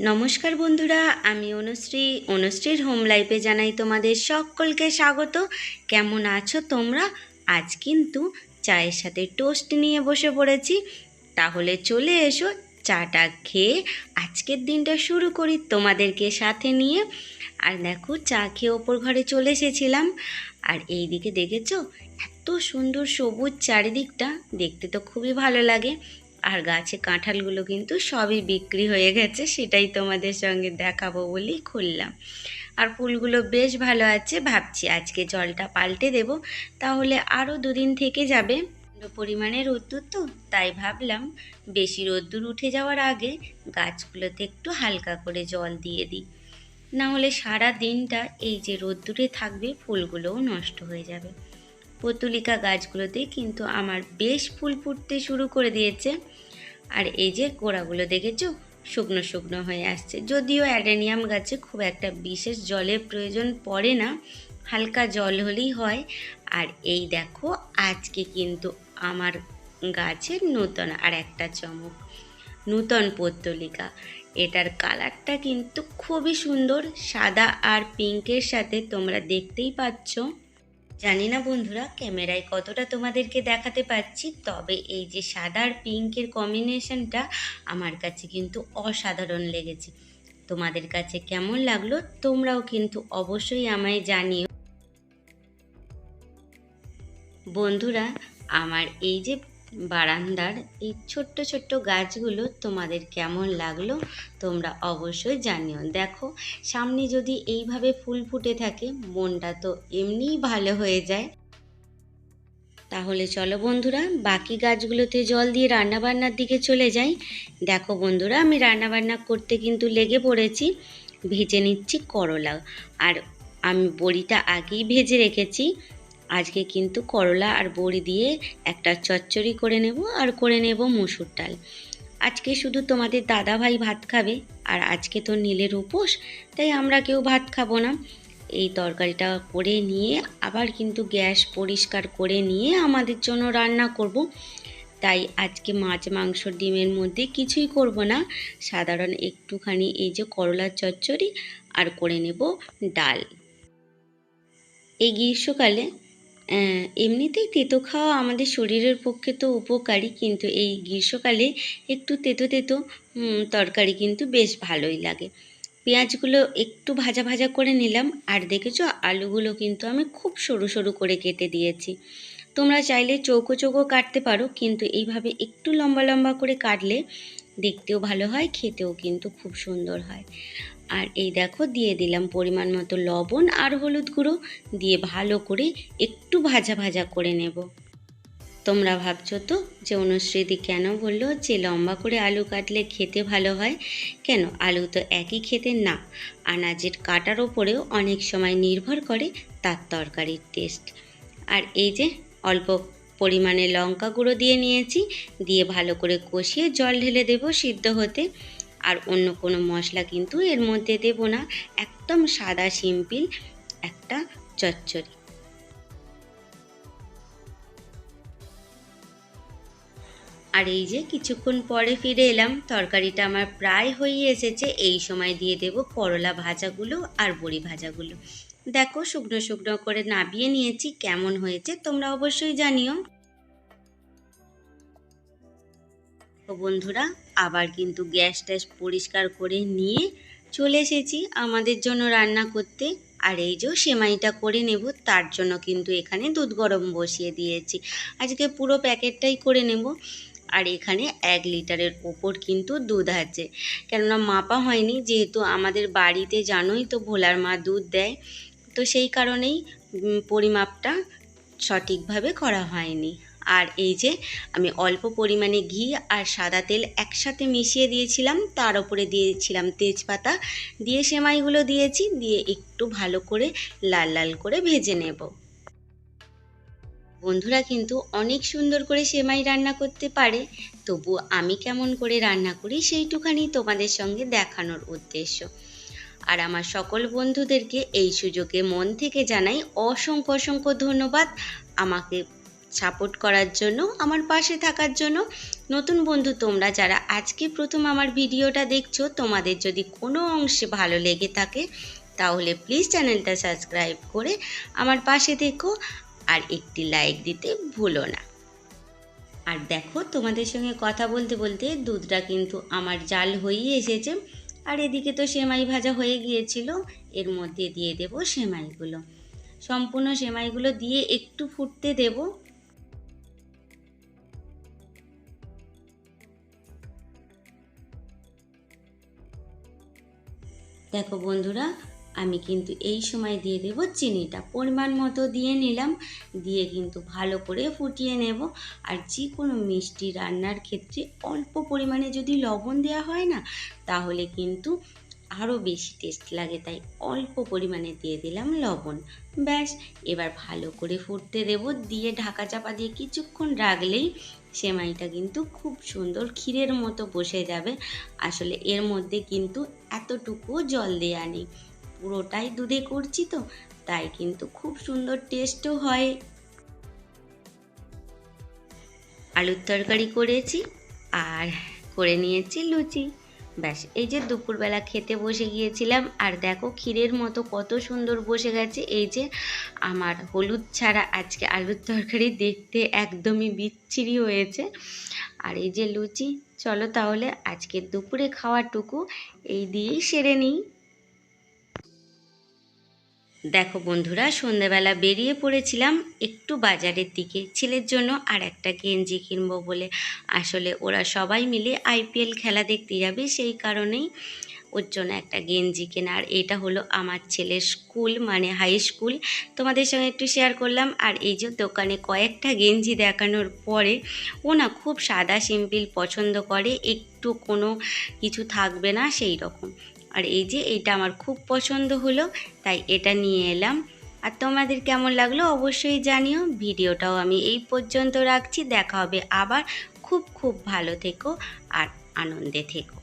নমস্কার বন্ধুরা, আমি অনুশ্রী। অনুশ্রীর হোম লাইফে জানাই তোমাদের সকলকে স্বাগত। কেমন আছো তোমরা? আজ কিন্তু চায়ের সাথে টোস্ট নিয়ে বসে পড়েছি। তাহলে চলে এসো, চাটা খেয়ে আজকের দিনটা শুরু করি তোমাদেরকে সাথে নিয়ে। আর দেখো, চা খেয়ে ওপর ঘরে চলে এসেছিলাম। আর এই দিকে দেখেছ? এত সুন্দর সবুজ চারিদিকটা, দেখতে তো খুবই ভালো লাগে। আর গাছে কাঁঠালগুলো কিন্তু সবই বিক্রি হয়ে গেছে, সেটাই তোমাদের সঙ্গে দেখাবো বলেই খুললাম। আর ফুলগুলো বেশ ভালো আছে, ভাবছি আজকে জলটা পাল্টে দেব, তাহলে আরও দুদিন থেকে যাবে। পরিমাণে রোদ্দুর তো, তাই ভাবলাম বেশি রোদ্দুর উঠে যাওয়ার আগে গাছগুলোতে একটু হালকা করে জল দিয়ে দিই। না হলে সারা দিনটা এই যে রোদ্দুরে থাকবে, ফুলগুলোও নষ্ট হয়ে যাবে। পতুলিকা গাছগুলোতে কিন্তু আমার বেশ ফুল ফুটতে শুরু করে দিয়েছে। আর এই যে গোড়াগুলো দেখেছ? শুকনো শুকনো হয়ে আসছে। যদিও অ্যাডেনিয়াম গাছে খুব একটা বিশেষ জলের প্রয়োজন পড়ে না, হালকা জল হলেই হয়। আর এই দেখো, আজকে কিন্তু আমার গাছের নূতন আর একটা চমক, নূতন পত্তলিকা এটার কালারটা কিন্তু খুবই সুন্দর, সাদা আর পিঙ্কের সাথে তোমরা দেখতেই পাচ্ছ। জানি না বন্ধুরা, ক্যামেরায় কতটা তোমাদেরকে দেখাতে পাচ্ছি তবে এই যে সাদা আর পিঙ্কের কম্বিনেশনটা আমার কাছে কিন্তু অসাধারণ লেগেছে। তোমাদের কাছে কেমন লাগল, তোমরাও কিন্তু অবশ্যই আমায় জানিও। বন্ধুরা, আমার এই যে বারান্দার এই ছোট্ট ছোট্ট গাছগুলো তোমাদের কেমন লাগল তোমরা অবশ্যই জানিও। দেখো, সামনে যদি এইভাবে ফুল ফুটে থাকে, মনটা তো এমনিই ভালো হয়ে যায়। তাহলে চলো বন্ধুরা, বাকি গাছগুলোতে জল দিয়ে রান্নাবান্নার দিকে চলে যাই। দেখো বন্ধুরা, আমি রান্নাবান্না করতে কিন্তু লেগে পড়েছি। ভেজে নিচ্ছি করলা। আর আমি বড়িটা আগেই ভেজে রেখেছি। আজকে কিন্তু করলা আর বড়ি দিয়ে একটা চচ্চড়ি করে নেব আর করে নেব মুসুর ডাল। আজকে শুধু তোমাদের দাদা ভাই ভাত খাবে আর আজকে তো নীলের উপোস, তাই আমরা কেউ ভাত খাব না। এই তরকারিটা করে নিয়ে আবার কিন্তু গ্যাস পরিষ্কার করে নিয়ে আমাদের জন্য রান্না করব। তাই আজকে মাছ, মাংস, ডিমের মধ্যে কিছুই করব না। সাধারণ একটুখানি এই যে করলার চচ্চড়ি আর করে নেব ডাল। এই গ্রীষ্মকালে এমনিতেই তেতো খাওয়া আমাদের শরীরের পক্ষে তো উপকারী, কিন্তু এই গ্রীষ্মকালে একটু তেতো তেতো তরকারি কিন্তু বেশ ভালোই লাগে। পেঁয়াজগুলো একটু ভাজা ভাজা করে নিলাম, আর দেখেছ আলুগুলো কিন্তু আমি খুব সরু সরু করে কেটে দিয়েছি। তোমরা চাইলে চৌকো চৌকো কাটতে পারো, কিন্তু এইভাবে একটু লম্বা লম্বা করে কাটলে দেখতেও ভালো হয়, খেতেও কিন্তু খুব সুন্দর হয়। আর এই দেখো দিয়ে দিলাম পরিমাণ মতো লবণ আর হলুদ গুঁড়ো দিয়ে ভালো করে একটু ভাজা ভাজা করে নেব। তোমরা ভাবছ তো যে অনুশ্রীদি কেন বলল যে লম্বা করে আলু কাটলে খেতে ভালো হয়? কেন? আলু তো একই খেতে না। আনাজের কাটার ওপরেও অনেক সময় নির্ভর করে তার তরকারির টেস্ট আর এই যে অল্প পরিমাণে লঙ্কা গুঁড়ো দিয়ে নিয়েছি, দিয়ে ভালো করে কষিয়ে জল ঢেলে দেবো সিদ্ধ হতে। আর অন্য কোনো মশলা কিন্তু এর মধ্যে দেব না। একদম সাদা সিম্পল একটা চচ্চড়ি। আর এই যে কিছুক্ষণ পরে ফিরে এলাম, তরকারিটা আমার প্রায় হয়ে এসেছে। এই সময় দিয়ে দেব করলা ভাজাগুলো আর বড়ি ভাজাগুলো। দেখো শুকনো শুকনো করে নাবিয়ে নিয়েছি, কেমন হয়েছে তোমরা অবশ্যই জানিও। তো বন্ধুরা, আবার কিন্তু গ্যাস ট্যাস পরিষ্কার করে নিয়ে চলে এসেছি আমাদের জন্য রান্না করতে। আর এই যে সেমাইটা করে নেব, তার জন্য কিন্তু এখানে দুধ গরম বসিয়ে দিয়েছি। আজকে পুরো প্যাকেটটাই করে নেব। আর এখানে এক লিটারের ওপর কিন্তু দুধ আছে। কেননা মাপা হয়নি, যেহেতু আমাদের বাড়িতে জানোই তো ভোলার মা দুধ দেয়। তো সেই কারণেই পরিমাপটা সঠিকভাবে করা হয়নি। আর এই যে আমি অল্প পরিমাণে ঘি আর সাদা তেল একসাথে মিশিয়ে দিয়েছিলাম, তার উপরে দিয়েছিলাম তেজপাতা। দিয়ে সেমাইগুলো দিয়েছি, দিয়ে একটু ভালো করে লাল লাল করে ভেজে নেব। বন্ধুরা কিন্তু অনেক সুন্দর করে সেমাই রান্না করতে পারে, তবু আমি কেমন করে রান্না করি সেইটুখানি তোমাদের সঙ্গে দেখানোর উদ্দেশ্য। আর আমার সকল বন্ধুদেরকে এই সুযোগে মন থেকে জানাই অসংখ্য অসংখ্য ধন্যবাদ। আমাকে সাপোর্ট করার জন্য, আমার পাশে থাকার জন্য। নতুন বন্ধু তোমরা যারা আজকে প্রথম আমার ভিডিওটা দেখছ, তোমাদের যদি কোনো অংশে ভালো লেগে থাকে, তাহলে প্লিজ চ্যানেলটা সাবস্ক্রাইব করে আমার পাশে দেখো আর একটি লাইক দিতে ভুলো না। আর দেখো, তোমাদের সঙ্গে কথা বলতে বলতে দুধটা কিন্তু আমার জাল হয়েই এসেছে। আর এদিকে তো সেমাই ভাজা হয়ে গিয়েছিল, এর মধ্যে দিয়ে দেব সেমাইগুলো। সম্পূর্ণ সেমাইগুলো দিয়ে একটু ফুটতে দেব। দেখো বন্ধুরা, আমি কিন্তু এই সময় দিয়ে দেব চিনিটা। পরিমাণ মতো দিয়ে নিলাম, দিয়ে কিন্তু ভালো করে ফুটিয়ে নেব। আর যে কোনো মিষ্টি রান্নার ক্ষেত্রে অল্প পরিমাণে যদি লবণ দেওয়া হয় না, তাহলে কিন্তু আরও বেশি টেস্ট লাগে, তাই অল্প পরিমাণে দিয়ে দিলাম লবণ। ব্যাস, এবার ভালো করে ফুটতে দেব, দিয়ে ঢাকা চাপা দিয়ে কিছুক্ষণ রাখলেই সেমাইটা কিন্তু খুব সুন্দর ক্ষীরের মতো বসে যাবে। আসলে এর মধ্যে কিন্তু এতটুকুও জল দেওয়া নেই, পুরোটাই দুধে করছি তো, তাই কিন্তু খুব সুন্দর টেস্টও হয়। আলুর তরকারি করেছি, আর করে নিয়েছি লুচি। ব্যাস, এই যে দুপুরবেলা খেতে বসে গিয়েছিলাম, আর দেখো ক্ষীরের মতো কত সুন্দর বসে গেছে, এই যে আমার হলুদ ছাড়া আজকে আলুর তরকারি দেখতে একদমই বিচ্ছিরি হয়েছে। আর এই যে লুচি, চলো তাহলে আজকে দুপুরে খাওয়াটুকু, এই দিয়েই সেরে নিই। দেখো বন্ধুরা, সন্ধেবেলা বেরিয়ে পড়েছিলাম একটু বাজারের দিকে। ছেলের জন্য আর একটা গেঞ্জি কিনবো বলে। আসলে ওরা সবাই মিলে আইপিএল খেলা দেখতে যাবে, সেই কারণেই ওর জন্য একটা গেঞ্জি কেনা। আর এটা হলো আমার ছেলের স্কুল মানে হাই স্কুল। তোমাদের সঙ্গে একটু শেয়ার করলাম। আর এই যে দোকানে কয়েকটা গেঞ্জি দেখানোর পরে ও না খুব সাদা সিম্পল পছন্দ করে। একটু কোনো কিছু থাকবে না, সেই রকম। আর এই যে এটা আমার খুব পছন্দ হলো, তাই এটা নিয়ে এলাম। আর তোমাদের কেমন লাগল অবশ্যই জানিও। ভিডিওটাও আমি এই পর্যন্ত রাখছি। দেখা হবে আবার। খুব খুব ভালো থেকো আর আনন্দে থেকো।